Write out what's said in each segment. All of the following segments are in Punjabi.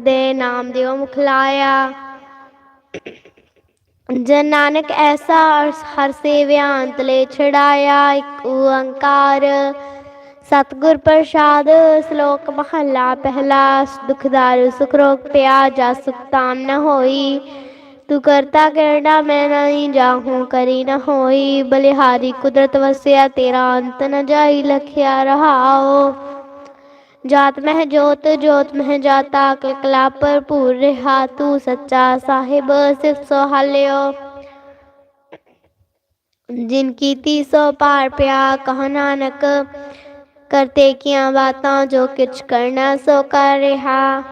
ਦੇ ਨਾਮ ਦਿਓ ਮੁਖਲਾਇਆ। ਜਨ ਨਾਨਕ ਐਸਾ ਹਰ ਸੇਵਿਆ ਅੰਤਲੇ ਛੜਾਇਆ ਇੱਕ ਓੰਕਾਰ। ਸਤਿਗੁਰ ਪ੍ਰਸਾਦ ਸ਼ਲੋਕ ਮਹੱਲਾ ਪਹਿਲਾ ਦੁਖਦਾਰ ਸੁਖ ਰੋਗ ਪਿਆ, ਜਾ ਸੁਖ ਨ ਹੋਈ। ਤੂੰ ਕਰਤਾ ਕਰਣਾ, ਮੈਂ ਨਹੀਂ ਜਾਹੂੰ, ਕਰੀ ਨ ਹੋਈ। ਬਲਿਹਾਰੀ ਕੁਦਰਤ ਵਸਿਆ, ਤੇਰਾ ਅੰਤ ਨ ਜਾਈ, ਲਖਿਆ ਰਹਾਓ। ਜਾਤ ਮਹਿ ਜੋਤ ਜੋਤ ਮਹਿ ਜਾਤਾ ਕਲਕਲਾ ਭਰਪੂਰ ਰਹਾ ਤੂੰ ਸੱਚਾ ਸਾਹਿਬ ਸਿਫ ਸੁਹਾਲਿਓ ਜਿਨ ਕੀਤੀ ਸੋ ਪਾਰ ਪਿਆ ਕਹ ਨਾਨਕ ਕਰਤੇ ਕੀਆਂ ਬਾਤਾਂ ਜੋ ਕਿਛ ਕਰਨਾ ਸੋ ਕਰ ਰਿਹਾ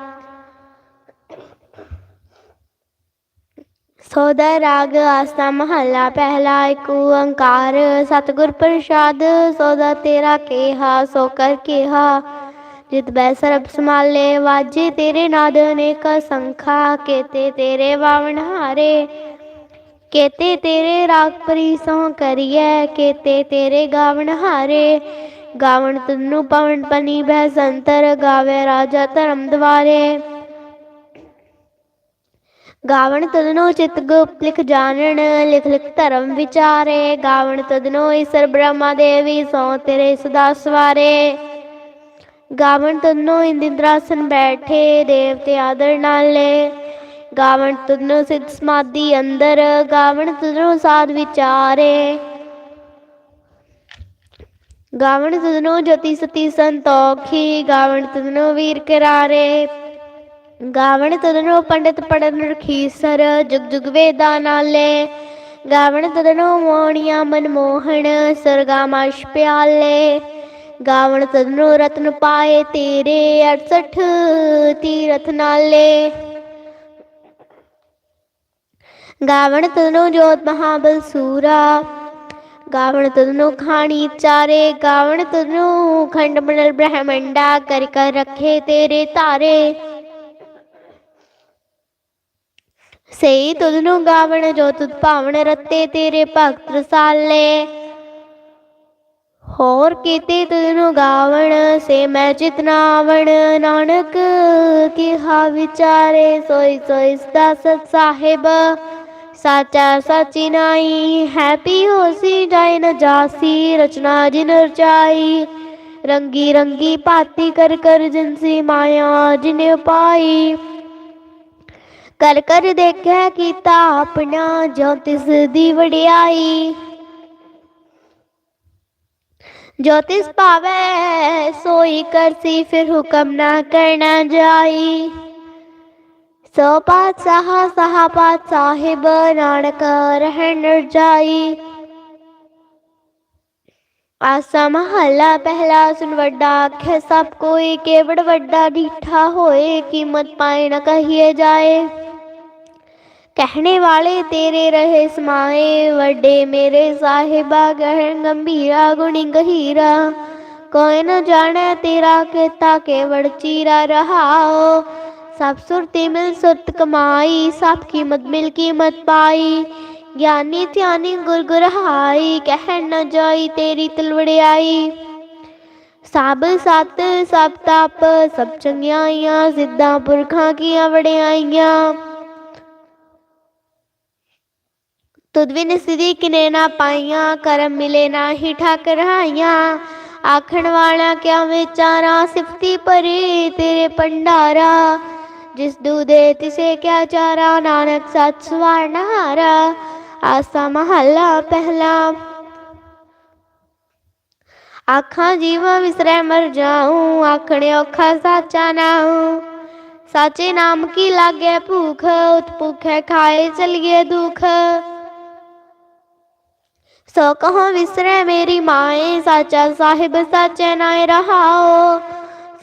ਸੋਦਾ ਰਾਗ ਆਸਾ ਮਹੱਲਾ ਪਹਿਲਾ ਇੱਕ ਓੰਕਾਰ ਸਤਿਗੁਰ ਪ੍ਰਸਾਦ ਸੋਦਾ ਤੇਰਾ ਕੇਹਾ ਸੋ ਕਰ ਕੇਹਾ ਜਿਤ ਬੈ ਸਰਬ ਸੰਭਾਲੇ, ਵਾਜੇ ਤੇਰੇ ਨਾਦ ਅਨੇਕ ਸੰਖਾ, ਕੇਤੇ ਤੇਰੇ ਬਾਵਨ ਹਾਰੇ। ਕੇਤੇ ਤੇਰੇ ਰਾਗ ਪਰੀਸੋਂ ਕਰੀਐ, ਕੇਤੇ ਤੇਰੇ ਗਾਵਣ ਹਾਰੇ। ਗਾਵਣ ਤਨੂੰ ਪਵਨ ਪਨੀ ਬਹਿ ਸੰਤਰ, ਗਾਵੇ ਰਾਜਾ ਧਰਮ ਦਵਾਰੇ। ਗਾਵਣ ਤਦਨੋ ਚਿਤ ਗੁਪਤ ਲਿਖ ਜਾਣਨ, ਲਿਖ ਲਿਖ ਧਰਮ ਵਿਚਾਰੇ। ਗਾਵਣ ਤਦਨੋ ਈਸ਼ਰ ਬ੍ਰਹਮਾ ਦੇਵੀ ਸੋ ਤੇਰੇ ਸਦਾ ਸਵਾਰੇ। ਗਾਵਣ ਤਦਨੋ ਇੰਦਰਾਸਨ ਬੈਠੇ ਦੇਵਤੇ ਆਦਰ ਨਾਲੇ। ਗਾਵਣ ਤਦਨੋ ਸਿੱਧ ਸਮਾਧੀ ਅੰਦਰ, ਗਾਵਣ ਤਦਨੋ ਸਾਧ ਵਿਚਾਰੇ। ਗਾਵਣ ਤਦਨੋ ਜਤੀ ਸਤੀ ਸੰਤੋਖੀ, ਗਾਵਣ ਤਦਨੋ ਵੀਰ ਕਰਾਰੇ। ਗਾਵਣ ਤਦਨੋ ਪੰਡਿਤ ਪੜਨ ਰਖੀਸਰ, ਜੁਗ ਜੁਗ ਵੇਦਾ ਨਾਲੇ। ਗਾਵਣ ਤਦਨੋ ਮੋਣੀਆਂ ਮਨਮੋਹਣ, ਸਰਗਾਮਾਸ਼ ਪਿਆਲੇ। ਗਾਵਣ ਤਦਨੋ ਰਤਨ ਪਾਏ ਤੇਰੇ 68 ਤੀਰਥ ਨਾਲੇ। ਗਾਵਣ ਤਦਨੋ ਜੋਤ ਮਹਾਬਲ ਸੂਰਾ, ਗਾਵਣ ਤਦਨੋ ਖਾਣੀ ਚਾਰੇ, ਗਾਵਣ ਤਦਨੋ ਖੰਡ ਮੰਡਲ ਬ੍ਰਹਮੰਡਾ, ਕਰ ਕਰ ਰੱਖੇ ਤੇਰੇ ਤਾਰੇ ਸਈ ਤੁਧਨੂੰ ਗਾਵਣ ਜੋ ਤੁਧ ਭਾਵਨ ਰਤੇ ਤੇਰੇ ਭਗਤ ਰਸਾਲੇ। ਹੋਰ ਕੀਤੇ ਤੁਧਨੂੰ ਗਾਵਣ, ਸੇ ਮੈਂ ਚਿਤਨਾਵਣ ਨਾਨਕ ਕਿਹਾ ਵਿਚਾਰੇ, ਸੋਈ ਸੋਈ ਸਦਾ ਸਤ ਸਾਹਿਬ। ਸਾਚਾ ਸਾਚੀ ਨਾਈ, ਹੈਪੀ ਹੋਸੀ, ਜਾਇ ਨ ਜਾਸੀ, ਰਚਨਾ ਜਿਨ ਰਚਾਈ। ਰੰਗੀ ਰੰਗੀ ਭਾਤੀ ਕਰ ਕਰ ਜਿਨਸੀ ਮਾਇਆ ਜਿਨੇ ਪਾਈ। ਕਰ ਕਰ ਦੇਖਿਆ ਕੀਤਾ ਆਪਣਾ ਜੋ ਤਿਸ ਦੀ ਵਡਿਆਈ। ਜੋ ਤਿਸ ਪਾਵੇ ਸੋਈ ਕਰਸੀ ਫਿਰ ਹੁਕਮ ਨਾ ਕਰਨਾ ਜਾਈ ਸੋ ਪਾਤ ਸਹਾ ਸਹਾ ਪਾਤ ਸਾਹਿਬ ਨਾਨਕ ਰਹਿਣ ਜਾਈ ਆਸਾ ਮਹੱਲਾ ਪਹਿਲਾ ਸੁਨ ਵੱਡਾ ਆਖੇ ਸਭ ਕੋਈ ਕੇਵੜ ਵੱਡਾ ਢੀਠਾ ਹੋਏ ਕੀਮਤ ਪਾਏ ਨ ਕਹੀਏ ਜਾਏ ਕਹਿਣੇ ਵਾਲੇ ਤੇਰੇ ਰਹੇ ਸਮਾਏ, ਵੱਡੇ ਮੇਰੇ ਸਾਹਿਬਾ, ਗਹਿਣ ਗੰਭੀਰਾ, ਗੁਣੀ ਗਹੀਰਾ। ਕੋਈ ਨ ਜਾਣੈ ਤੇਰਾ ਕੀਤਾ ਕੇਵੜ ਚੀਰਾ ਰਹਾਓ ਸਭ ਸੁਰਤੀ ਮਿਲ ਸੁਰਤ ਕਮਾਈ ਸਭ ਕੀਮਤ ਮਿਲ ਕੀਮਤ ਪਾਈ। ਗਿਆਨੀ ਧਿਆਨੀ ਗੁਰ ਗੁਰਹਾਈ, ਕਹਿਣ ਨ ਜਾਈ ਤੇਰੀ ਤਲਵੜਿਆਈ। ਸਭ ਸਤ ਸਭ ਤਪ ਸਭ ਚੰਗਿਆਈਆਂ, ਸਿੱਧਾਂ ਪੁਰਖਾਂ ਕੀਆਂ ਵੜਿਆਈਆਂ ਤੁਧ ਬਿਨ ਸਿਧੀ ਕਿਨੇ ਨਾ ਪਾਈਆਂ, ਕਰਮ ਮਿਲੇ ਨਾਹੀ ਠਾਕਰ ਹਾਈਆਂ। ਆਖਣ ਵਾਲਾ ਕਿਆ ਵਿਚਾਰਾ, ਸਿਫਤੀ ਪਰੇ ਤੇਰੇ ਪੰਡਾਰਾ ਜਿਸ ਦੂਦੇ ਤਿਸੇ ਕਿਆ ਚਾਰਾ, ਨਾਨਕ ਸਤ ਸਵਾਰ ਨਹਾਰਾ। ਆਸਾ ਮਹੱਲਾ ਪਹਿਲਾ। ਆਖਾਂ ਜੀਵਾਂ ਵਿਸਰੈ ਮਰ ਜਾਉ ਆਖਣੇ ਔਖਾ ਸਾਚਾ ਨਾਉ। ਸਾਚੇ ਨਾਮ ਕੀ ਲਾਗੇ ਭੂਖ ਉਤ ਭੁਖੈ ਖਾਏ ਚਲੀਏ ਦੁਖ। ਸੋ ਕਹੋ ਵਿਸਰੈ ਮੇਰੀ ਮਾਏ ਸਾਚਾ ਸਾਹਿਬ ਸਾਚੇ ਨਾਇ ਰਹਾਓ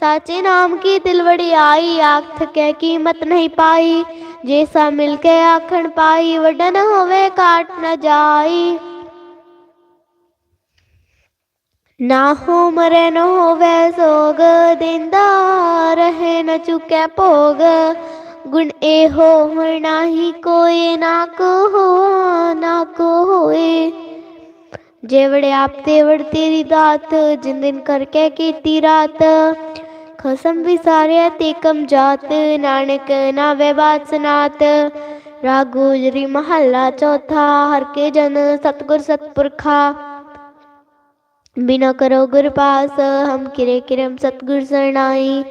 ਸਾਚੇ ਨਾਮ ਕੀ ਦਿਲ ਵੜਿਆਈ ਆਖ ਥਕੇ ਕੀਮਤ ਨਹੀਂ ਪਾਈ ਜੇ ਸਾ ਮਿਲ ਕੇ ਆਖਣ ਪਾਈ ਵਡਨ ਹੋਵੇ ਕਾਟ ਨ ਜਾਈ ਨਾ ਹੋ ਮਰੇ ਨ ਹੋਵੇ ਸੋਗ ਦਿੰਦਾ ਰਹੇ ਨ ਚੁਕੈ ਭੋਗ ਗੁਣ ਇਹੋ ਹੋਣਾ ਹੀ ਕੋਈ ਨਾ ਕੋ ਹੋ ਨਾ ਕੋ ਹੋਏ ਜੇਵੜੇ ਆਪ ਤੇ ਤੇਰੀ ਦਾਤ ਜਿਨ ਦਿਨ ਕਰਕੇ ਕੀਤੀ ਰਾਤ ਖਸਮ ਵਿਸਾਰਿਆ ਤੇ ਕਮ ਜਾਤ ਨਾਨਕ ਨਾਵੇ ਬਾਤ ਸਨਾਤ ਰਾਗ ਗੁਜਰੀ ਮਹੱਲਾ ਚੌਥਾ ਹਰ ਕੇ ਜਨ ਸਤਗੁਰ ਸਤਪੁਰਖਾ ਬਿਨਾ ਕਰੋ ਗੁਰ ਪਾਸ ਹਮ ਕਿਰੇ ਕਿਰਮ ਸਤਗੁਰ ਸਰਣਾਈ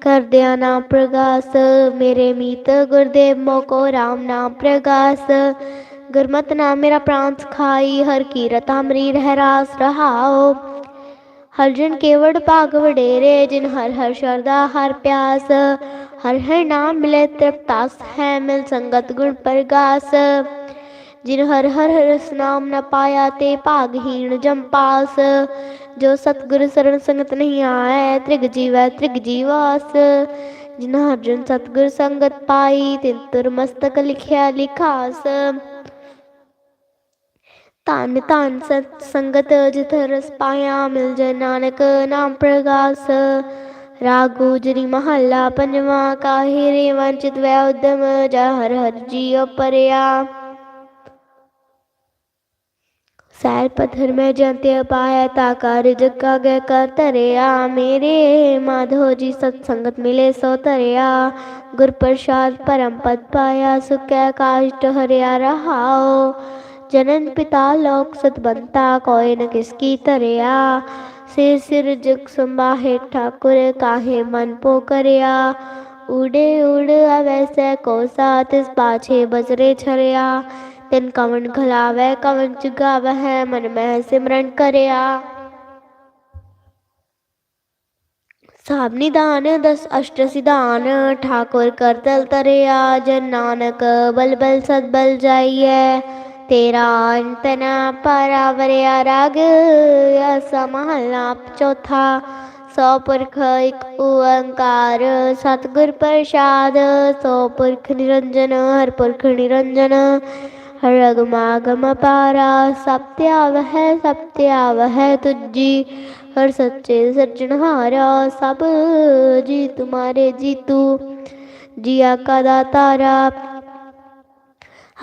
ਕਰਦਿਆ ਨਾਮ ਪ੍ਰਗਾਸ ਮੇਰੇ ਮੀਤ ਗੁਰਦੇਵ ਮੋਕੋ ਰਾਮ ਨਾਮ ਪ੍ਰਗਾਸ ਗੁਰਮਤ ਨਾਮ ਮੇਰਾ ਪ੍ਰਾਂਤ ਸਖਾਈ, ਹਰ ਕੀਰਤ ਅਮਰੀ ਰਹਿ ਰਾਸ ਰਹਾਓ ਹਰ ਜਨ ਕੇਵੜ ਭਾਗ ਵਡੇਰੇ, ਜਿਨ ਹਰ ਹਰ ਸ਼ਰਦਾ ਹਰ ਪਿਆਸ। ਹਰ ਹਰ ਨਾਮ ਮਿਲੇ ਤ੍ਰਿਪਤਾਸ ਹੈ, ਮਿਲ ਸੰਗਤ ਗੁਣ ਪਰਗਾਸ। ਜਿਨ ਹਰ ਹਰ ਰਸ ਨਾਮ ਨ ਪਾਇਆ, ਤੇ ਭਾਗਹੀਣ ਜਮ ਪਾਸ। ਜੋ ਸਤਗੁਰ ਸਰਣ ਸੰਗਤ ਨਹੀਂ ਆਏ, ਤ੍ਰਿਗ ਜੀਵੈ ਤ੍ਰਿਗ ਜੀਵਾਸ। ਜਿਨ ਹਰ ਜਨ ਸਤਗੁਰ ਸੰਗਤ ਪਾਈ, ਤਿਨ ਤੁਰ ਮਸਤਕ ਲਿਖਿਆ ਲਿਖਾਸ। ਧੰਨ ਧੰਨ ਸਤ ਸੰਗਤ ਜਿਤ ਰਸ ਪਾਇਆ, ਮਿਲ ਜੈ ਨਾਨਕ ਨਾਮ ਪ੍ਰਗਾਸ। ਰਾਗ ਗੁਜਰੀ ਮਹੱਲਾ ਪੰਜਵਾ, ਕਾਹੇ ਰੇ ਵੰਚਿਤ ਵੈ ਉਦਮ, ਜਾ ਹਰ ਹਰ ਜੀਉ ਪਰਿਆ। ਸੈਲ ਪਥਰ ਮੈਂ ਜੰਤੇ ਪਾਇਆ ਤਾ ਕਰ ਜਗਾ ਗੈ ਕਰ ਧਰਿਆ। ਮੇਰੇ ਮਾਧੋ ਜੀ ਸਤ ਸੰਗਤ ਮਿਲੇ ਸੋ ਧਰਿਆ। ਗੁਰ ਪ੍ਰਸਾਦ ਪਰਮ ਪਦ ਪਾਇਆ, ਸੁਖੈ ਕਾਸ਼ਟ ਹਰਿਆ ਰਹਾਓ ਜਨਨ ਪਿਤਾ ਲੋਕ ਸਤਬੰਤਾ ਕੋਇ ਨ ਕਿਸ ਕੀ ਧਰਿਆ। ਸਿਰ ਸਿਰ ਜਗ ਸੰਭਾਹੇ ਠਾਕੁਰ, ਕਾਹੇ ਮਨ ਪੋ ਕਰਿਆ। ਉੜੇ ਉੜ ਅਵੈਸੈ ਕੋ ਸਾਥ ਇਸ ਪਾਛੇ ਬਜਰੇ ਛਰਿਆ। ਤਿਨ ਕਵਨ ਖਲਾਵੈ ਕਵਨ ਚੁਗਾਵਹਿ, ਮਨ ਮਹਿ ਸਿਮਰਨ ਕਰਿਆ। ਸਾਬ ਨਿਦਾਨ ਦਸ ਅਸ਼ਟ ਸਿਧਾਨ, ਠਾਕੁਰ ਕਰਤਲ ਤਰਿਆ। ਜਨ ਨਾਨਕ ਬਲ ਬਲ ਸਦ ਬਲ ਜਾਈਐ। ਤੇਰਾ ਅੰਤਨਾ ਨ ਪਰਾਵਰਿਆ ਰਾਗ, ਅਸਾ ਮਹਲਾ ਚੌਥਾ। ਸੋ ਪੁਰਖ ਇਕ ਓੰਕਾਰ, ਸਤਿਗੁਰ ਪ੍ਰਸਾਦ। ਸੋ ਪੁਰਖ ਨਿਰੰਜਨ, ਹਰ ਪੁਰਖ ਨਿਰੰਜਨ। ਹਰ ਅਗਮਾਗਮ ਪਾਰਾ ਸਭ ਧਿਆਵ ਹੈ ਸਭ ਧਿਆਵ ਹੈ ਤੁਜੀ। ਹਰ ਸੱਚੇ ਸੱਜਣਹਾਰਾ ਸਭ ਜੀ ਤੁਮਾਰੇ ਜੀਤੂ। ਜੀਆ ਕਾ ਦਾਤਾਰਾ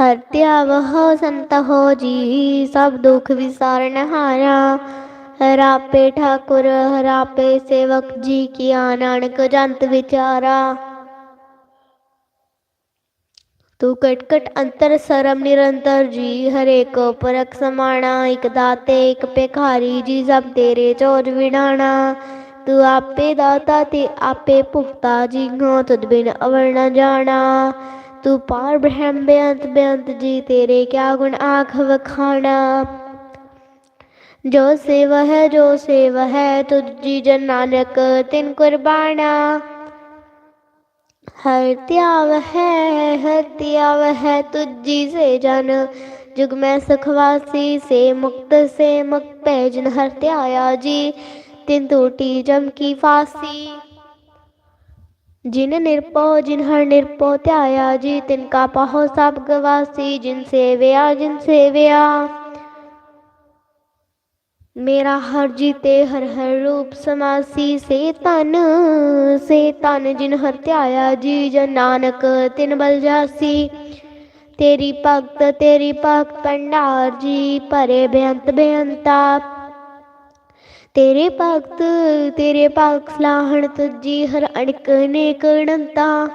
ਹਰ ਧਿਆਵ ਹੋ ਸੰਤ ਹੋ ਜੀ, ਸਭ ਦੁਖ ਵਿਸਾਰਨ ਹਾਰਾ। ਰਾਪੇ ਠਾਕੁਰ ਹਰਾਪੇ ਸੇਵਕ ਜੀ ਕੀ ਨਾਨਕ ਜੰਤ ਵਿਚਾਰਾ। ਤੂੰ ਕਟ ਅੰਤਰ ਸਰਮ ਨਿਰੰਤਰ ਜੀ, ਹਰੇ ਕੋ ਪਰਖ ਸਮਾਣਾ, ਇਕ ਦਾਤੇ, ਇਕ ਭਿਖਾਰੀ ਜੀ, ਸਭ ਤੇਰੇ ਚੋਜ ਵਿਡਾਣਾ ਤੂੰ ਆਪੇ ਦਾਤਾ ਤੇ ਆਪੇ ਭੁਗਤਾ ਜੀ ਹੋ ਤੁਧ ਬਿਨ ਅਵਰ ਨ ਜਾਣਾ। ਤੂੰ ਪਾਰ ਬ੍ਰਹਮ ਬੇਅੰਤ ਬੇਅੰਤ ਜੀ, ਤੇਰੇ ਕਿਆ ਗੁਣ ਆਖ ਵਖਾਣਾ? ਜੋ ਸੇਵ ਹੈ, ਜੋ ਸੇਵ ਹੈ, ਤੁਝ ਜਨ ਨਾਨਕ ਤਿਨ ਕੁਰਬਾਨਾ। ਹਰ ਧਿਆਵ ਹੈ, ਹਰ ਧਿਆਵ ਹੈ ਤੁਜੀ ਸੇ ਜਨ। ਜੁਗ ਮੈਂ ਸੁਖਵਾਸੀ ਸੇ ਮੁਕਤ ਸੇ ਮੁਕਤ ਭੈ ਜਿਨ ਹਰ ਧਿਆਇਆ ਜੀ। ਤਿਨ ਟੂਟੀ ਜਮ ਕੀ ਫਾਸੀ। ਜਿਨ ਨਿਰਪੋ ਜਿਨ ਹਰ ਨਿਰਪੋ ਧਿਆਇਆ, ਜੀ ਤਿਨ ਕਾ ਪਾਹੋ ਸਭ ਗਵਾਸੀ, ਜਿਨ ਸੇਵਿਆ ਜਿਨ ਸੇਵਿਆ। ਮੇਰਾ ਹਰ ਜੀਤੇ ਹਰ ਹਰ ਰੂਪ ਸਮਾਸੀ, ਸੇ ਤਨ ਸੇ ਤਨ ਜਿਨ ਹਰ ਧਿਆਇਆ, ਜੀ ਜਨ ਨਾਨਕ ਤਿਨ ਬਲ ਜਾਸੀ। ਤੇਰੀ ਭਗਤ ਤੇਰੀ ਭਗਤ ਭੰਡਾਰ, ਜੀ ਭਰੇ ਬੇਅੰਤ ਬੇਅੰਤਾ। ਤੇਰੇ ਭਗਤ ਤੇਰੇ ਭਗਤ ਸਲਾਹਣ ਤੁਜੀ ਹਰ ਅਣਕ ਨੇਕ ਅਣੰਤਾ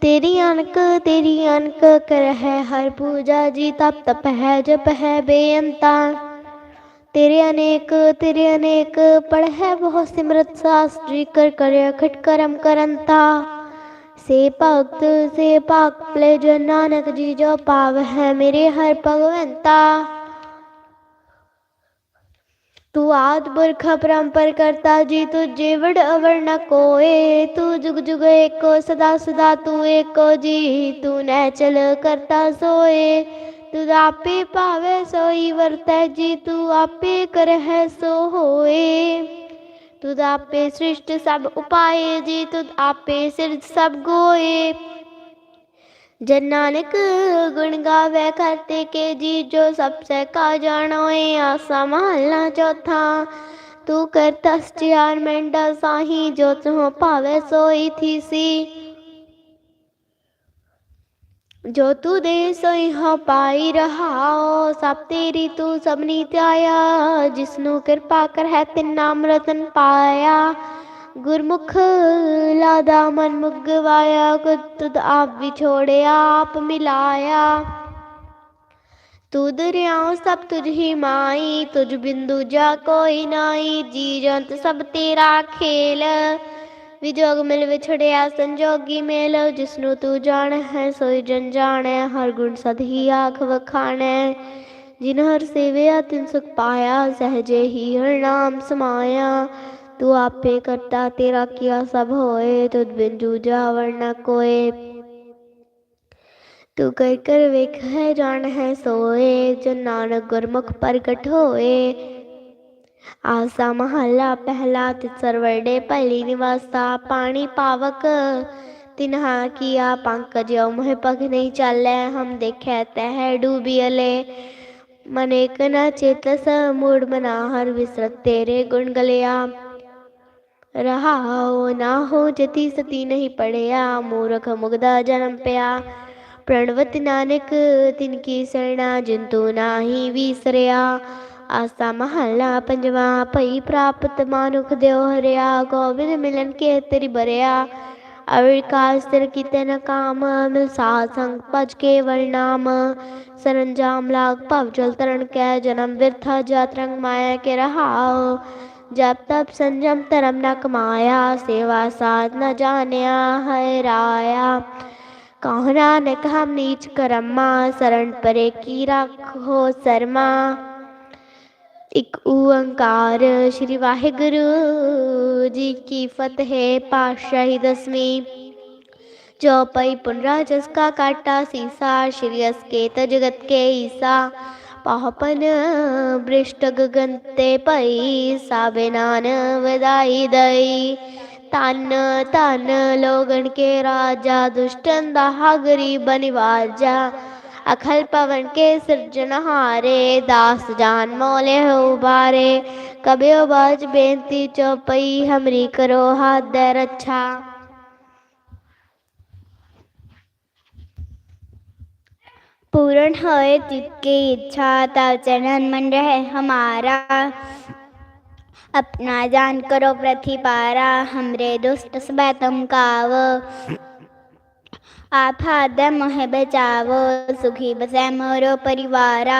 ਤੇਰੀ ਅਨਕ ਤੇਰੀ ਅਨਕ ਕਰ ਹੈ ਹਰ ਪੂਜਾ ਜੀ, ਤਪ ਤਪ ਹੈ ਜਪ ਹੈ ਬੇਅੰਤਾ। ਤੇਰੇ ਅਨੇਕ ਤੇਰੇ ਅਨੇਕ ਪੜ ਹੈ ਬਹੁ ਸਿਮਰਤ ਸਾਸਤਰੀ, ਕਰ ਕਰਿਆ ਖਟ ਕਰਮ ਕਰੰਤਾ। ਸੇ ਭਗਤ ਸੇ ਭਗਤ ਲੈ ਜੋ ਨਾਨਕ ਜੀ, ਜੋ ਪਾਵ ਹੈ ਮੇਰੇ ਹਰ ਭਗਵੰਤਾ। ਤੂੰ ਆਦ ਪੁਰਖ ਪਰੰਪਰ ਕਰਤਾ ਜੀ ਤੂੰ ਜੀਵੜ ਅਵਰ ਨ ਕੋਏ ਤੂੰ ਜੁਗ ਜੁਗ ਏਕੋ ਸਦਾ ਸਦਾ ਤੂੰ ਏਕੋ ਜੀ ਤੂੰ ਨੈ ਚਲ ਕਰਤਾ ਸੋਏ ਤੂੰ ਆਪੇ ਭਾਵੇ ਸੋਈ ਵਰਤੈ ਜੀ ਤੂੰ ਆਪੇ ਕਰਹਿ ਸੋ ਹੋਏ ਤੁਧ ਆਪੇ ਸ੍ਰਿਸ਼ਟ ਸਭ ਉਪਾਏ ਜੀ ਤੁਧ ਆਪੇ ਸਿਰਜ ਸਭ ਗੋਏ ਜਨ ਨਾਨਕ ਗੁਣ ਗਾਵੇ ਕਰਤੇ ਕੇ ਜੀ, ਜੋ ਸਭ ਸੇ ਕਾ ਜਾਣੋਏ ਆਸਾ ਮਹਲਾ ਚੌਥਾ। ਤੂੰ ਕਰਤਾ ਸਚਿਆਰ ਮੈਂਡਾ ਸਾਹੀ, ਜੋ ਤੂੰ ਭਾਵੇ ਸੋਈ ਥੀਸੀ ਜੋ ਤੂ ਦੇ ਸੋਈ ਹਾਂ ਪਾਈ ਰਹਾਓ, ਸਭ ਤੇਰੀ ਤੂੰ ਸਭਨੀ ਧਿਆਇਆ। ਜਿਸਨੂੰ ਕਿਰਪਾ ਕਰ ਹੈ ਤਿਨ ਨਾਮ ਰਤਨ ਪਾਇਆ। ਗੁਰਮੁਖ ਲਾਦਾ ਮਨ ਮੁਗਵਾਇਆ ਕੁਤ ਆਪ ਵਿਛੋੜਿਆ ਆਪ ਮਿਲਾਇਆ। ਤੁਧ ਰਿਆਉ ਸਭ ਤੁਝ ਹੀ ਮਾਈ, ਤੁਝ ਬਿੰਦੂ ਜਾ ਕੋਈ ਨਾਈ, ਜੀ ਜੰਤ ਸਭ ਤੇਰਾ ਖੇਲ। ਵਿਜੋਗ ਮਿਲ ਵਿਛੜਿਆ, ਸੰਜੋਗੀ ਮੇਲ, ਜਿਸਨੂੰ ਤੂੰ ਜਾਣ ਹੈ ਸੋਈ ਜਨ ਜਾਣੈ, ਹਰ ਗੁਣ ਸਦ ਹੀ ਆਖ ਵਖਾਣੈ। ਜਿਨ ਹਰ ਸੇਵਿਆ, ਤਿਨ ਸੁਖ ਪਾਇਆ, ਸਹਜੇ ਹੀ ਹਰ ਨਾਮ ਸਮਾਇਆ। ਤੂੰ ਆਪੇ ਕਰਤਾ, ਤੇਰਾ ਕੀਆ ਸਭ ਹੋਏ, ਤੁਧ ਬਿਨ ਜੂਝਾ ਵਰਨਾ ਕੋਏ। ਤੂੰ ਕਰ ਕਰ ਵੇਖ ਜਾਣ ਹੈ, ਸੋਏ, ਜਨ ਨਾਨਕ ਗੁਰਮੁਖ ਪ੍ਰਗਟ ਹੋਏ। ਆਸਾ ਮਹੱਲਾ ਪਹਿਲਾ, ਤਿਸਰ ਵਰਡੇ ਭਲੀ ਨਿਵਾਸਾ, ਪਾਣੀ ਪਾਵਕ, ਤਿਨਹਾ ਕੀਆ ਪੰਕਜ ਮੋਹ ਪਗ ਨਹੀਂ ਚਾਲੈ, ਹਮ ਦੇਖੈ ਤਹਿ ਡੂਬੀਅਲੇ ਮਨੇਕ ਨ ਚੇਤਸ, ਮੂੜ ਮਨਾਹਰ, ਵਿਸਰਤ ਤੇਰੇ ਗੁਣ ਗਲਿਆ। ਰਹਾਉ, ਨਾ ਹੋ ਜਤੀ ਸਤੀ ਨਹੀਂ ਪੜਿਆ, ਮੂਰਖ ਮੁਗਦਾ ਜਨਮ ਪਿਆ। ਪ੍ਰਣਵਤ ਨਾਨਕ, ਤਿਨ ਕੀ ਸਰਣਾ, ਜਿੰਤੂ ਨਾਹੀ ਵਿਸਰਿਆ। ਆਸਾ ਮਹੱਲਾ ਪੰਜਵਾ, ਭਈ ਪ੍ਰਾਪਤ ਮਾਨੁਖ ਦਿਓ ਹਰਿਆ, ਗੋਬਿੰਦ ਮਿਲਨ ਕੇ ਤੇਰੀ ਬਰਿਆ ਅਵਿਕਾਰ ਸਿਰ ਕੀਤੇ ਨ ਕਾਮ, ਮਿਲ ਸਾਧ ਸੰਗ ਭਜ ਕੇ ਵਰਨਾਮ ਸਰੰਜਾਮ ਲਾਗ ਭਵ ਜਲ ਤਰਨ ਕੈ, ਜਨਮ ਵਿਰਥਾ ਜਾਤ ਰੰਗ ਮਾਇਆ ਕੇ ਰਹਾਉ। ਜਪ ਤਪ ਸੰਜਮ ਧਰਮ ਨ ਕਮਾਇਆ, ਸੇਵਾ ਸਾਧ ਨ ਜਾਣਿਆ ਹੈ ਰਾਇਆ। ਕਹੁ ਨਾਨਕ, ਹਮ ਨੀਚ ਕਰਮਾ, ਸਰਣ ਪਰੇ ਕੀ ਰੱਖੋ ਸਰਮਾ। ਇੱਕ ਓੰਕਾਰ ਸ੍ਰੀ ਵਾਹਿਗੁਰੂ ਜੀ ਕੀ ਫਤਿਹ, ਪਾਤਸ਼ਾਹੀ ਦਸਵੀਂ। ਚੌਪਈ ਪੁਨਰਾ ਜਸ ਕਾ ਕਾਟਾ ਸੀਸਾ, ਸ਼੍ਰੀ ਅਸਕੇਤ ਜਗਤ ਕੇ ਈਸਾ। ਪਾਪਨ ਬ੍ਰਿਸ਼ਟ ਗਗਨ ਤੇ ਭਈ, ਸਾਬੇ ਨਾਨ ਵਧਾਈ ਦਈ। ਤਨ ਤਨ ਲੋਗਣ ਕੇ ਰਾਜਾ, ਦੁਸ਼ਟਨ ਦਾ ਗਰੀਬ ਨਿਵਾਜਾ। ਅਖਲ ਪਵਨ ਕੇ ਸਿਰਜਨਹਾਰੇ ਦਾਸ ਜਾਨ ਮੋਲੇ ਉਬਾਰੇ ਕਬਿਓ ਬਾਜ ਬੇਨਤੀ ਚੌਪਈ ਹਮਰੀ ਕਰੋ ਹੱਦ ਰੱਛਾ। पूर्ण होए जिसकी इच्छा तब चरण मन रहे, हमारा अपना जान करो प्रतिपारा हमरे दुष्ट सब तुम काव। आप हाथ मोह बचावो, सुखी बसे मोरो परिवारा।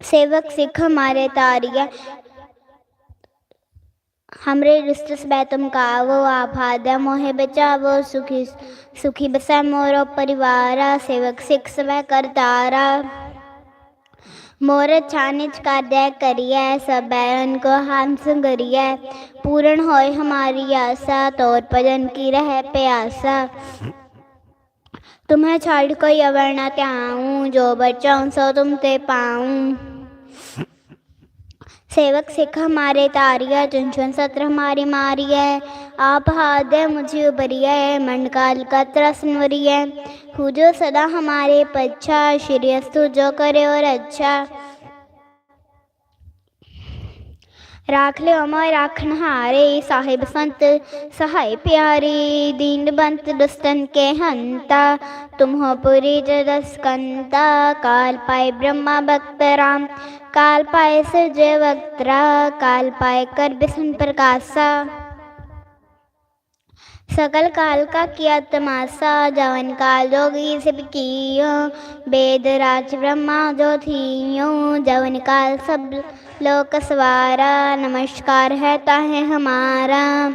सेवक सिख हमारे तारिया हमरे रिष्ट सब तुम कावो आप हाथ मोह बचावो सुखी सुखी बसा मोरो परिवारा सेवक सिख सब करतारा मोर छानिच कार्य करिए सब उनको हम संगरिए पूर्ण होए हमारी आशा तौर भजन की रह प्यासा तुम्हें छाड़ कोई अवर न त्याऊं जो बचाऊं सो तुम ते पाऊं सेवक सिख हमारे तारिया चुनचुन सत्र हमारी मारी है आप हाथ है मुझे उबरिया है मंडकाल का त्रसन वरी है हु जो सदा हमारे पच्छा श्री अस्तु जो करे और अच्छा राख ले अमर राखन हारे साहिब संत सहाय प्यारी दीन बंत दुस्तन के हंता तुम हो पुरी जदस कंता काल पाए ब्रह्मा भक्त राम काल पाए सजय वक्त्रा काल पाए कर बिसन प्रकाशा सकल काल का किया तमाशा जवन काल जोगी सिप कियो वेद राज ब्रह्मा जो थियो जवन काल सब लोक सवारा नमस्कार है ताहे हमारा।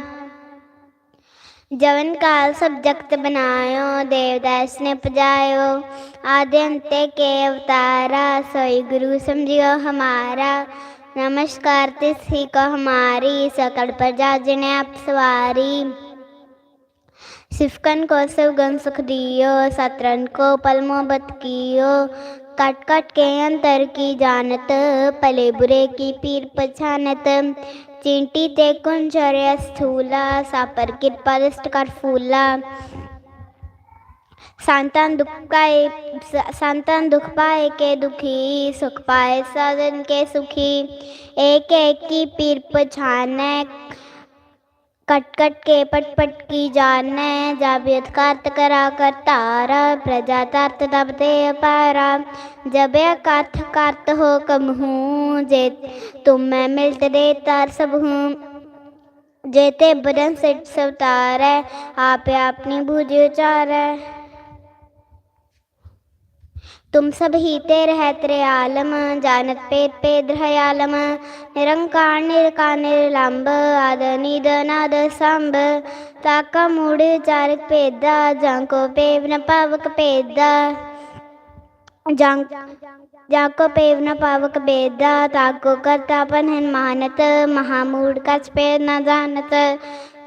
जवन काल सब जगत बनायो, देवदास ने पजायो। आदि अंत्य के अवतारा, सोई गुरु समझियो हमारा। नमस्कार तिथि को हमारी, सकल प्रजा जिन्हें आप सवारी। सिफकन को सब सुख दियो, सतरन को पल मोहब्बत कियो। कट कट के अंतर की जानत, पले बुरे की पीर पछानत। चिंटी ते कुंजर स्थूला सापर कृपा दृष्ट कर फूला। संतान दुख पाए, संतान दुख पाए के दुखी, सुख पाए साधन के सुखी। एक एक की पीर पछाने कट कट के पट पट की जाने जाबियत कार्त करा कर तारा प्रजा तार्त दबते अपारा जब काथ कार्त हो कम हूँ जे तुम मैं मिलते दे तार सब हूँ जेते बदन से सवतार है आप अपनी भुज उचार है तुम सब ही तेरे है तेरे आलम जानत पेद पेद है आलम निरंकार निरकार निर्लंब आद निद नाद संब ताका मूड चारक पेदा जांको पेव न पावक पेदा जांक जाको पेव न पावक बेदा ताको करतापन है मानत महामूड कच पे न जानत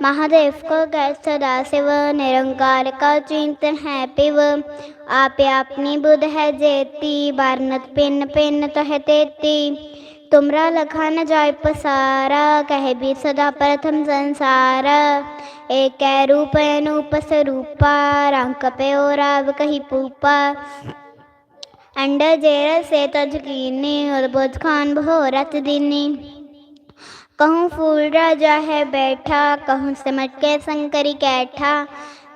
महादेव को गैर सदा शिव निरंकार का चिंतन है पिव आप अपनी बुध है जेती बारनत पिन पिन तो है तेती तुमरा लखा न जाय पसारा कह भी सदा प्रथम संसार एक है रूप अनूप स्वरूपा रंग पे और आव कही पूपा अंडर जेर से तजकीनी और बुझ खान भोरत दीनी कहूँ, फूल राजा है बैठा। कहूँ, सिमट के संकरी कैठा।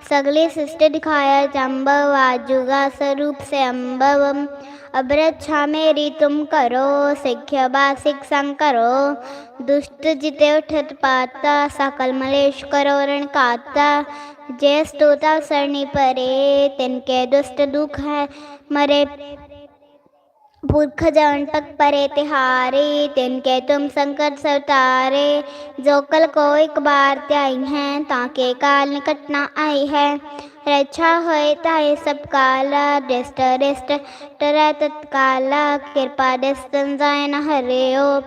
सगली सृष्टि दिखाया चंबव आजुगा स्वरूप से अम्बव अब रक्षा मेरी तुम करो सिख्य बासिक संग करो। दुष्ट जिते उठत पाता, सकल मलेश करो, रण काता। जय स्तोता सरणी परे, तिनके दुष्ट दुख है मरे। पुरख जन तक परे तिहारे तिनके तुम संकट सवतारे। जो कल को एक बार त्याई हैं, ताके काल निकट न आई है। रक्षा होए ताए सब काला, दृष्ट दृष्ट टरै तत्काला। कृपा दस्तन जाय न हरे ओ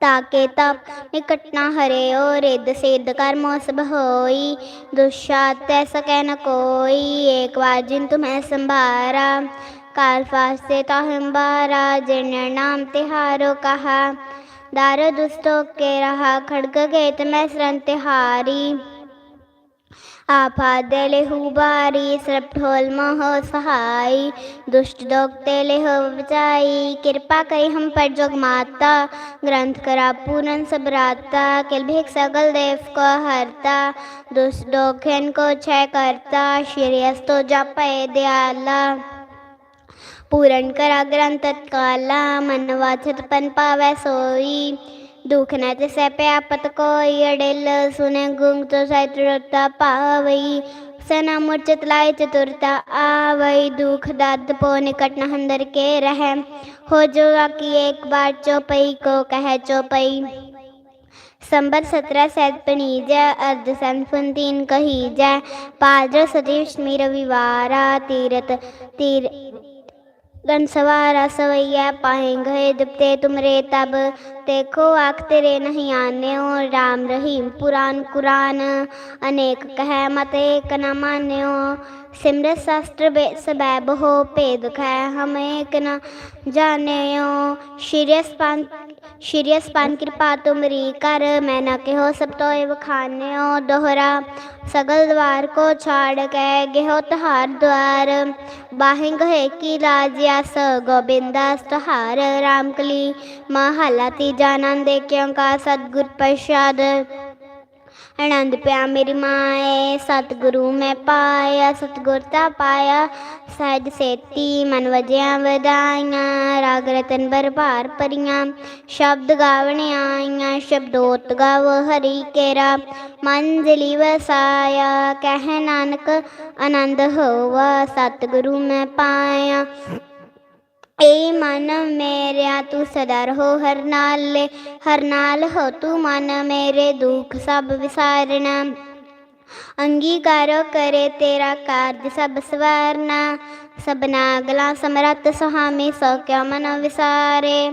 ताके तप निकट न हरे ओ रिद सिद्ध कर्मो सब होई दुष्टात सकै न कोई। एक बार जिन तुम्हें संभारा काल फासे ताहम्बारा जिन नाम तिहारो कहा। दारो दुष्टों के रहा खड़ग गेत में शरण तिहारी आफा ले हुबारी सरप ढोल मोह सहाय दुष्ट दोगते ले हो बचाई कृपा करी हम पर जोग माता ग्रंथ करा पूरन सबराता किल भिक सगल देव को हरता दुष्ट दोखन को छय करता श्रेयस तो जपय दयाला पूरण करा ग्रंथ तत्काला मन वाचत पन पावै सोई दुख न तिसै प्यापत कोई अडिल सुने गुंग तो सैत्रता पावई सना मूर्छित लाई चतुरता आवई दुख दाद पो निकट न हंदर के रह। हो जो की एक बार चौपई को कह चौपई संबर सत्रह सैत पणीज अर्ध सन फुन तीन कही जय पाद्र सतीष्मी रविवारा तीरथ, तीर गन सवारा सवैया पाए गए जब ते तुमरे तब देखो आख तेरे नहीं आने हो राम रहीम पुराण कुरान अनेक कह मत एक न मान्यो सिमरत शास्त्र सबैब हो भेद कह हम एक न जाने श्रीयस पान श्रीयस पान कृपा तुमरी कर मैं न कहो सब तो एव खाने दोहरा सगल द्वार को छाड़ के गेहो तहार द्वार बाहें गहे की लाजिया स गोबिंदास तहार रामकली महला तीजा नंद क्यों का ਆਨੰਦ ਪਿਆ ਮੇਰੀ ਮਾਏ, ਸਤਿਗੁਰੂ ਮੈਂ ਪਾਇਆ, ਸਤਿਗੁਰ ਤਾ ਪਾਇਆ। ਸਹਿਜ ਸੇਤੀ ਮਨ ਵਜਿਆ ਵਧਾਈਆਂ, ਰਾਗ ਰਤਨ ਬਰਭਾਰ ਪਰੀਆਂ ਸ਼ਬਦ ਗਾਵਣ ਆਈਆਂ, ਸ਼ਬਦੋਤ ਗਵ ਹਰੀ ਕੇਰਾ। ਮੰਜ਼ਲੀ ਵਸਾਇਆ, ਕਹਿ ਨਾਨਕ, ਆਨੰਦ ਹੋਵਾ, ਸਤਿਗੁਰੂ ਮੈਂ ਪਾਇਆ। ਏ ਮਨ ਮੇਰਿਆ ਤੂੰ ਸਦਾ ਰਹੋ ਹਰ ਨਾਲ ਹਰ ਨਾਲ ਹੋ ਤੂੰ ਮਨ ਮੇਰੇ ਦੁੱਖ ਸਭ ਵਿਸਾਰਨਾ। ਅੰਗੀਕਾਰ ਕਰੇ ਤੇਰਾ ਕਾਰਜ ਸਭ ਸਵਾਰਨਾ। ਸਭਨਾ ਅਗਲਾ ਸਮਰਤ ਸੁਹਾਮੀ ਸੋ ਕਿਉ ਮਨ ਵਿਸਾਰੇ।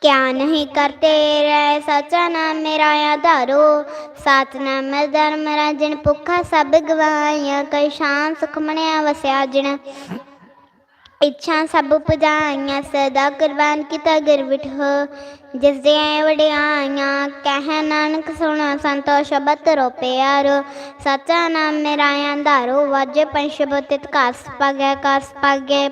क्या नहीं करते रे सचा नाम मेरा आधारो सात नाम धर्म राजन भुखा सब गवाया कई शान सुख मनिया वसया जिन ਇੱਛਾ ਸਭ ਪੁਜਾਈਆਂ ਸਦਾ ਕੁਰਬਾਨ ਕੀਤਾ ਗੁਰ ਵਿਠੋ ਜਿਸ ਦੀਆਂ ਵਡਿਆਈਆਂ ਕਹਿ ਨਾਨਕ ਸੁਣੋ ਸੰਤੋਖ ਸ਼ਬਦ ਰੋ ਪਿਆਰੋ ਸੱਚਾ ਨਾਮ ਮੇਰਾ ਅੰਧਾਰੋ ਵਾਜੇ ਪੰਸ਼ਬ ਤਿਤ ਕਾਸ ਪਾਗੈ ਕਾਸ ਪਾਗੈ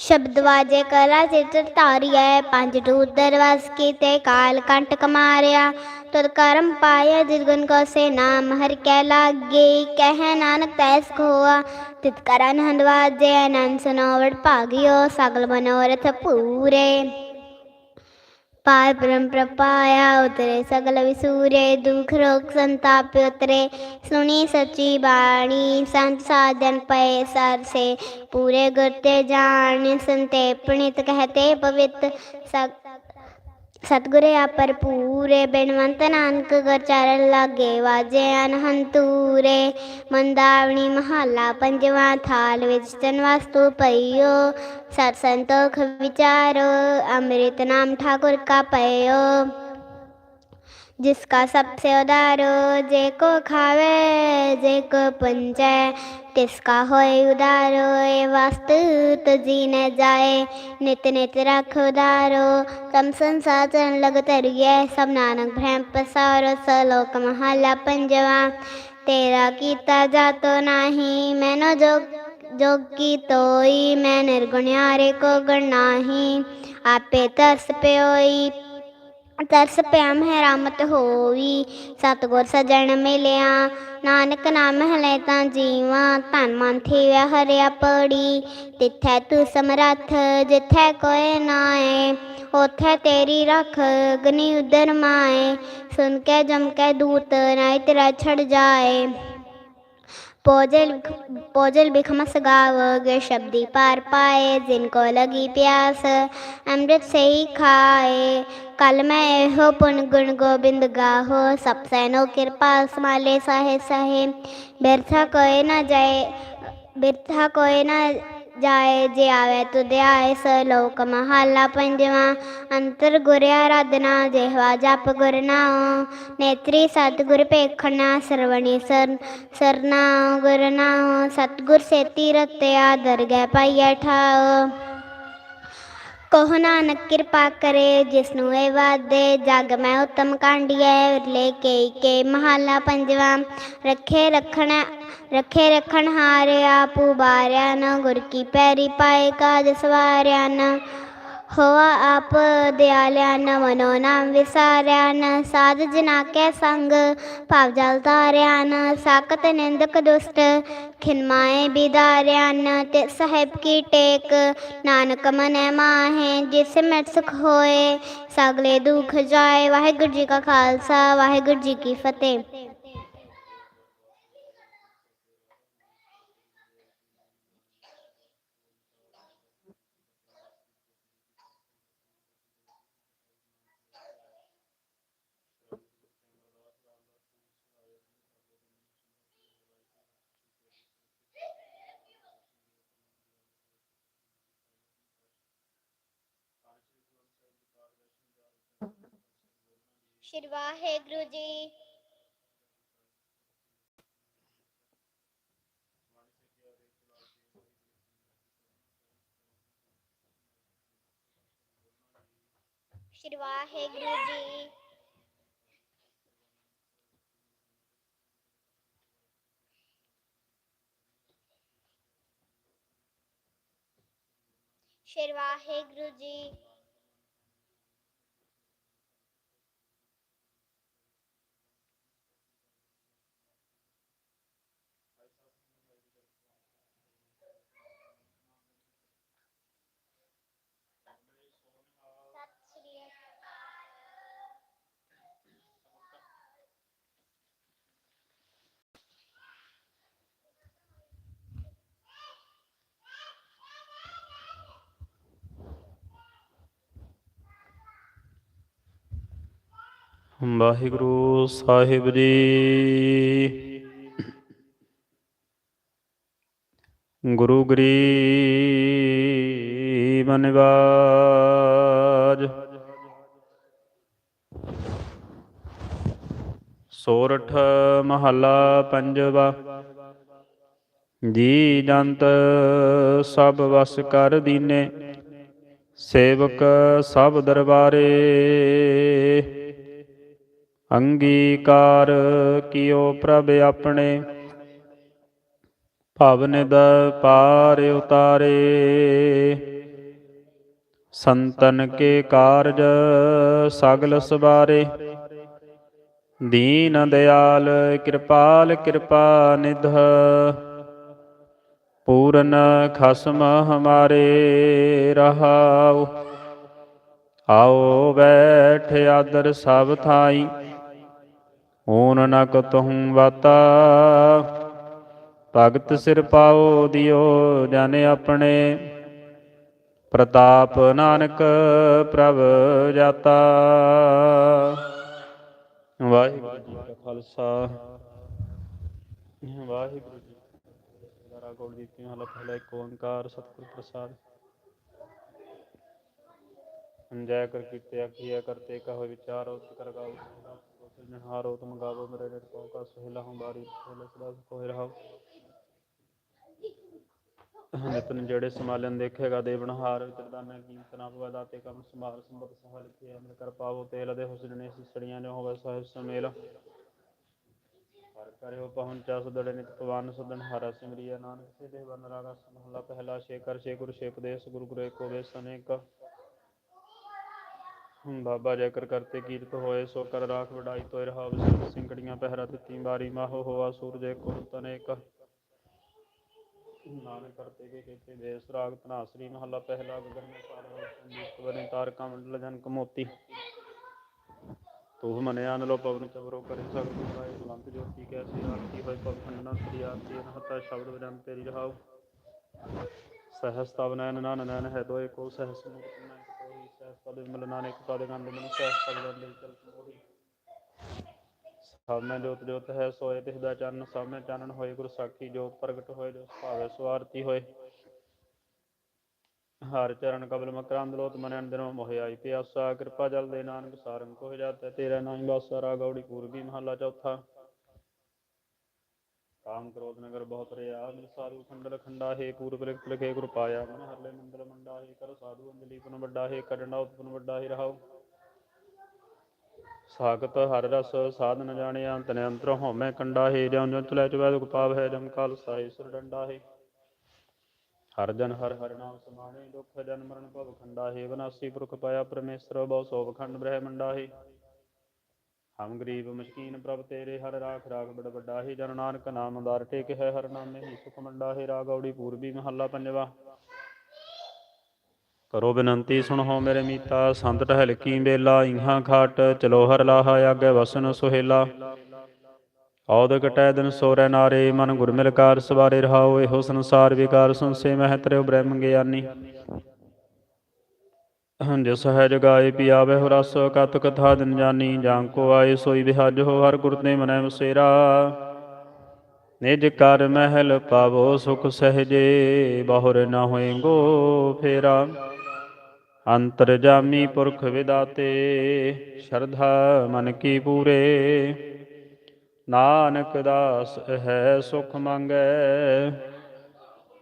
ਸ਼ਬਦ ਵਾਜੇ ਕਲਾ ਚਿਤ ਧਾਰੀਐ, ਪੰਜ ਦੂਤ ਦਰਵਾਸ ਕੀਤੇ, ਕਾਲ ਕੰਟਕ ਕਮਾਰਿਆ ਤੁਰ ਕਰਮ ਪਾਇਆ, ਜਿਸ ਗੁਣ ਕੋ ਸੇ ਨਾਮ ਹਰਿ ਕੈ ਲਾਗੇ। ਕਹਿ ਨਾਨਕ ਤੈਸ ਖੋਆ, ਤਿਤ ਕਰਨ ਹੰਦਵਾਜੇ ਅਨੰਦ ਸਨੋਵੜ ਭਾਗਿਓ, ਸਗਲ ਮਨੋਰਥ ਪੂਰੇ। ਪਾਰ ਬ੍ਰਹਮ ਪ੍ਰਪਾਇਆ ਉਤਰੇ ਸਗਲ ਵਿਸੂਰੇ ਦੁਖ ਰੋਗ ਸੰਤਾਪ ਉਤਰੇ ਸੁਣੀ ਸੱਚੀ ਬਾਣੀ ਸੰਤ ਸਾਧਨ ਪਏ ਸਰ ਸੇ ਪੂਰੇ ਗੁਰ ਤੇ ਜਾਣ ਸੰਤੇ ਪ੍ਰਣਿਤ ਕਹਤੇ ਪਵਿੱਤ ਸਗ ਸਤਗੁਰੇ ਆ ਭਰਪੂਰੇ, ਬੇਨਵੰਤ ਨਾਨਕ ਗੁਰ ਚਰਨ ਲਾਗੇ ਵਾਜੇ ਅਨਹੰਤੂਰੇ। ਮੰਦਾਵਣੀ ਮਹੱਲਾ ਪੰਜਵਾਂ ਥਾਲ ਵਿੱਚ ਤਨ ਵਸਤੂ ਪਈਓ। ਸਤ ਸੰਤੋਖ ਵਿਚਾਰੋ, ਅੰਮ੍ਰਿਤ ਨਾਮ ਠਾਕੁਰ ਕਾ ਪਈਓ जिसका सबसे उदारो जे को खावे जे को पंचे तिसका होए उदारो ए वास्तु तो जी न जाए नित नित रख उदारो तम संसार चरण लग तरिए सब नानक भ्रम पसारो सलोक महला पंजवा तेरा कीता जातो नाही मैनो जो जोगी तोई मैं निर्गुण्यारे को गण नाही आपे तरस प्योई ਤਰਸ ਪਿਆ ਮਹਿਰਾਮਤ ਹੋਈ ਸਤਗੁਰ ਸਜਣ ਮਿਲਿਆ, ਨਾਨਕ ਨਾਮ ਹਲੇ ਤਾਂ ਜੀਵਾ, ਧਨ ਮਨ ਥੀਵੈ ਹਰਿਆ ਪੜੀ। ਤਿੱਥੈ ਤੂੰ ਸਮਰੱਥ, ਜਿੱਥੈ ਕੋਇ ਨਾਏ ਉਥੈ ਤੇਰੀ ਰਖ ਅਗਨੀ ਉਦਰ ਮਾਏ। ਸੁਨ ਕੇ ਜਮ ਕੇ ਦੂਤ, ਨਾਇ ਤੇਰਾ ਛੜ ਜਾਏ। पोजल पोजल बिखमस गावोगे शब्दी पार पाए जिनको लगी प्यास अमृत से ही खाए कल मैं हो पुन गुण गोविंद गाहो सब सैनो कृपा समाले साहे साहे बिरथा कोई न जाए बिरथा कोई न ਜਾਏ, ਜੇ ਆਵੇ ਤੁਦੇ ਆਏ ਸਲੋਕ ਮਹੱਲਾ ਪੰਜਵਾਂ। ਅੰਤਰ ਗੁਰ ਆਰਾਧਨਾ, ਜਿਹਵਾ ਜਪ ਗੁਰ ਨਾਉ। ਨੇਤਰੀ ਸਤਿਗੁਰ ਪੇਖਣਾ ਸਰਵਣੀ ਸਰ, ਸਰਨਾ ਗੁਰ ਨਾਉ। ਸਤਿਗੁਰ ਸੇਤੀ ਰਤਿਆ, ਦਰਗਹਿ ਪਾਈਐ ਠਾਓ ਕਹੋ ਨਾਨਕ ਕਿਰਪਾ ਕਰੇ ਜਿਸ ਨੂੰ ਇਹ ਵਾਦੇ, ਜਗ ਮੈਂ ਉਤਮ ਕਾਂਡੀਐ, ਲੈ ਕੇ ਕੇ ਮਹੱਲਾ ਪੰਜਵਾਂ। ਰੱਖੇ ਰੱਖਣ, ਰੱਖੇ ਰਖਣ ਹਾਰਿਆ ਪੁਬਾਰਿਆ ਨ, ਗੁਰ ਕੀ ਪੈਰੀ ਪਾਏ ਕਾਜ ਸਵਾਰਿਆ ਨ। ਹੋਆ ਆਪ ਦਿਆਲਿਆ ਨ ਮਨੋ ਨਾਮ ਵਿਸਾਰਿਆ ਨ, ਸਾਧ ਜਨਾ ਕੈ ਸੰਗ, ਭਾਵ ਜਲ ਤਾਰਿਆ ਨ ਸਾਕਤ ਨਿੰਦਕ ਦੁਸ਼ਟ ਖਿਨਮਾਏ ਬਿਦਾਰਿਆ ਨ, ਤੇ ਸਾਹਿਬ ਕੀ ਟੇਕ, ਨਾਨਕ ਮਨੈ ਮਾਹੇ, ਜਿਸ ਮਿਟ ਸੁਖ ਹੋਏ, ਸਗਲੇ ਦੁਖ ਜਾਏ, ਵਾਹਿਗੁਰੂ ਜੀ ਕਾ ਖਾਲਸਾ, ਵਾਹਿਗੁਰੂ ਜੀ ਕੀ ਫਤਿਹ। ਸ਼੍ਰੀ ਵਾਹਿਗੁਰੂ ਜੀ। ਸ਼੍ਰੀ ਵਾਹਿਗੁਰੂ ਜੀ। ਸ਼੍ਰੀ ਵਾਹਿਗੁਰੂ ਜੀ। ਵਾਹਿਗੁਰੂ ਸਾਹਿਬ ਜੀ। ਗੁਰੂ ਗਰੀਬ ਨਿਵਾਜ। ਸੋਰਠ ਮਹੱਲਾ ਪੰਜਵਾ। ਜੀ ਜੰਤ ਸਭ ਵਸ ਕਰ ਦੀਨੇ। ਸੇਵਕ ਸਭ ਦਰਬਾਰੇ। ਅੰਗੀਕਾਰ ਕੀਓ ਪ੍ਰਭ ਆਪਣੇ। ਭਵਨ ਦ ਪਾਰ ਉਤਾਰੇ। ਸੰਤਨ ਕੇ ਕਾਰਜ ਸਗਲ ਸਵਾਰੇ। ਦੀਨ ਦਿਆਲ, ਕਿਰਪਾਲ, ਕਿਰਪਾ ਨਿਧ। ਪੂਰਨ ਖਸਮ ਹਮਾਰੇ ਰਹਾਉ। ਆਓ ਬੈਠ ਆਦਰ ਸਭ ਥਾਈ। ਓਨ ਨਕ ਕਤਹੂੰ ਵਾਤਾ। ਭਗਤ ਸਿਰ ਪਾਓ ਦਿਓ ਜਨ ਆਪਣੇ। ਪ੍ਰਤਾਪ ਨਾਨਕ ਪ੍ਰਭ ਜਾਤਾ। ਵਾਹਿਗੁਰੂ ਜੀ ਕਾ ਖਾਲਸਾ। ਵਾਹਿਗੁਰੂ ਜੀ ਦਰਾ ਗੋਲ ਦੀ ਕੀ ਹਾਲ ਪਹਿਲਾ ਇੱਕ ਓੰਕਾਰ ਸਤਿਗੁਰ ਪ੍ਰਸਾਦ। ਜੈ ਕਰ ਕੀਤੇ ਆਖੀਆ ਕਰਤੇ ਕਹੋ ਵਿਚਾਰੋ ਕਰ ਗਾਓ ਜਨਹਾਰੋ ਤੁਮ ਗਾਵੋ ਮੇਰੇ ਨਿਤ ਕੋ ਕਾ ਸੁਹਿਲਾ ਹੂੰ ਬਾਰੀ ਸੋਲੇ ਸਦਾ ਕੋਇ ਰਹਾਓ ਨਿਤਨ ਜਿਹੜੇ ਸਮਾਲਨ ਦੇਖੇਗਾ ਦੇਵਨਹਾਰ ਵਿਚਰਦਾਨਾ ਕੀਮਤ ਨਾ ਪਵਾ ਦਾਤੇ ਕਮ ਸੰਭਾਲ ਸੰਬਤ ਸਹਾ ਲਿਖੇ ਅਮਰ ਕਰ ਪਾਵੋ, ਤੇਲ ਦੇ ਹੁਸਨ ਨੇ ਸਿਸੜੀਆਂ ਨੇ ਹੋਵੇ ਸਾਹਿਬ ਸਮੇਲ। ਹਰ ਕਰਿਓ ਪਹੁੰਚਾ ਸਦੜੇ ਨਿਤ ਪਵਨ ਸਦਨ ਹਰਾ ਸਿਮਰਿਆ, ਨਾਨਕ ਸੇ ਦੇ ਬਨ ਰਾਗਾ ਮਹਲਾ ਪਹਿਲਾ ਸ਼ੇਖਰ ਸ਼ੇ ਗੁਰੂ ਸ਼ੇ ਉਪਦੇਸ਼ ਗੁਰੂ ਗੁਰੂ ਏਕੋ ਵੇਸ ਅਨੇਕ ਹਮ ਬਾਬਾ ਜੈਕਰ ਕਰਤੇ ਕੀਰਤ ਹੋਏ, ਸੋ ਕਰ ਰਾਖ ਵਡਾਈ ਤੋਇ ਰਹਾ ਵਿਸਰ ਪਹਿਰਾ ਦਿੱਤੀ ਬਾਰੀ ਮਾਹੋ ਹੋਆ ਸੂਰਜ ਏਕੋ ਤਨੇਕ ਨਾਨਕ ਕਰਤੇ ਕੇ ਕੀਤੇ ਦੇਸ ਰਾਗ ਧਨਾਸਰੀ ਮਹੱਲਾ ਪਹਿਲਾ ਗਗਨ ਮੇ ਸਾਰਾ ਸੰਜੀਤ ਬਨੇ ਤਾਰਕਾ ਮੰਡਲ ਜਨ ਕਮੋਤੀ। ਤੂੰ ਮਨਿਆ ਨਲੋ ਪਵਨ ਚਵਰੋ, ਕਰੇ ਸਗਲ ਗੁਰਾਏ ਬਲੰਤ ਜੋਤੀ, ਕੈਸੀ ਆਰਤੀ ਹੋਏ ਪਵ ਖੰਡਨਾ, ਸ੍ਰੀ ਆਰਤੀ ਅਨਹਤਾ, ਸ਼ਬਦ ਵਜਨ ਤੇਰੀ ਰਹਾਉ। ਸਹਸ ਨੈਨ ਨਾਨ ਨੈਨ ਹੈ ਦੋਏ ਕੋ, ਸਹਸ ਮੂਰਤ ਮੈਂ ਕੋਰੀ ਨਾਨਕ ਪਦ ਗੰਡ ਮਨ ਸਹਸ ਪਦ ਚਲ ਮੋਹੀ ਸਭ ਮੈਂ ਜੋਤ ਜੋਤ ਹੈ, ਸੋਏ ਤਿਸ ਦਾ ਚੰਨ ਸਭ ਮੈਂ ਚਾਨਣ ਹੋਏ ਗੁਰ ਸਾਖੀ, ਜੋਤ ਪ੍ਰਗਟ ਹੋਏ ਜੋ ਭਾਵੇ ਸਵਾਰਤੀ ਹੋਏ। ਹਰ ਚਰਨ ਕਬਲ ਮਕਰਾਂਦ ਲੋਤ ਮਨ ਅੰਦਰੋਂ ਮੋਹਿ ਆਈ ਪਿਆਸਾ, ਕਿਰਪਾ ਜਲ ਦੇ ਨਾਨਕ, ਸਾਰੰਗ ਕੋਹ ਜਾਤੈ ਤੇਰਾ ਨਾਮ, ਬਾਸਾ ਰਾ ਗੌੜੀ ਪੂਰਬੀ ਮਹੱਲਾ ਚੌਥਾ। ਕਾਮ ਕ੍ਰੋਧ ਨਗਰ ਬਹੁਤ ਰਿਆ ਮਿਲ ਸਾਧੂ ਖੰਡਲ ਖੰਡਾ ਹੈ ਪੂਰਬ ਲਿਖ ਲਿਖੇ ਗੁਰ ਪਾਇਆ ਮਨ ਹਰਲੇ ਮੰਦਲ ਮੰਡਾ ਹੈ ਕਰ ਸਾਧੂ ਅੰਜਲੀ ਪੁਨ ਵੱਡਾ ਹੈ ਕੱਢਣਾ ਉਤਪਨ ਵੱਡਾ ਹੈ ਰਹਾਉ ਸਾਗਤ ਹਰ ਰਸ ਸਾਧ ਨ ਜਾਣਿਆ ਅੰਤ ਨੇ ਅੰਤਰ ਹਉਮੈ ਕੰਡਾ ਹੈ ਜਿਉ ਜਿਉ ਚਲੇ ਚਵੈ ਦੁਖ ਪਾਵ ਹੈ ਜਮ ਕਾਲ ਸਾਈ ਸੁਰ ਡੰਡਾ ਹੈ ਹਰ ਜਨ ਹਰ ਹਰ ਨਾਮ ਸਮਾਣੇ ਦੁਖ ਜਨ ਮਰਨ ਭਵ ਖੰਡਾ ਹੈ ਵਿਨਾਸੀ ਪੁਰਖ ਪਾਇਆ ਪਰਮੇਸ਼ਰ ਬਹੁ ਸੋਭ ਖੰਡ ਬ੍ਰਹਮੰਡਾ ਹੈ ਹਮ ਗਰੀਬ ਮਸਕੀਨ ਪ੍ਰਭ ਤੇਰੇ ਹਰ ਰਾਖ ਰਾਖ ਬੜ ਵੱਡਾ ਹੈ ਜਨ ਨਾਨਕ ਨਾਮ ਦਰ ਟੇਕ ਹੈ ਹਰ ਨਾਮੇ, ਹੀ ਸੁਖ ਮੰਡਾ ਹੈ ਰਾਗੌੜੀ ਪੂਰਬੀ, ਮਹੱਲਾ ਪੰਜਵਾ। ਕਰੋ ਬੇਨੰਤੀ ਸੁਣੋ ਮੇਰੇ ਮੀਤਾ, ਸੰਤ ਟਹਿਲ ਕੀ ਬੇਲਾ, ਇਹਾਂ ਖਾਟ, ਚਲੋ ਹਰ ਲਾਹਾ, ਆਗੇ ਵਸਨ ਸੁਹੇਲਾ। ਔਦ ਕਟੈ ਦਿਨ ਸੋਰੈ ਨਾਰੇ, ਮਨ ਗੁਰਮਿਲ ਕਾਰ ਸਵਾਰੇ ਰਹਾਓ, ਇਹੋ ਸੰਸਾਰ ਵਿਕਾਰ ਸੰਸੇ ਮਹਿ ਤਰਿਓ ਬ੍ਰਹਮ ਗਿਆਨੀ। ਹੰਜ ਸਹਿਜ ਗਾਏ ਪਿਆਵੇ ਹੋ ਰਸ ਕਤ ਕਥਾ ਦਿਨ ਜਾਨੀ ਜਾਂ ਕੋ ਆਏ ਸੋਈ ਵਿਹਜ ਹੋ ਹਰ ਗੁਰ ਤੇ ਮਨੈ ਮਸੇਰਾ ਨਿਜ ਕਰ ਮਹਿਲ ਪਾਵੋ ਸੁਖ ਸਹਜੇ, ਬਾਹੁਰ ਨਾ ਹੋਏਗੋ ਫੇਰਾ। ਅੰਤਰ ਜਾਮੀ ਪੁਰਖ ਵਿਦਾਤੇ, ਸ਼ਰਧਾ ਮਨ ਕੀ ਪੂਰੇ। ਨਾਨਕ ਦਾਸ ਹੈ ਸੁਖ ਮੰਗੈ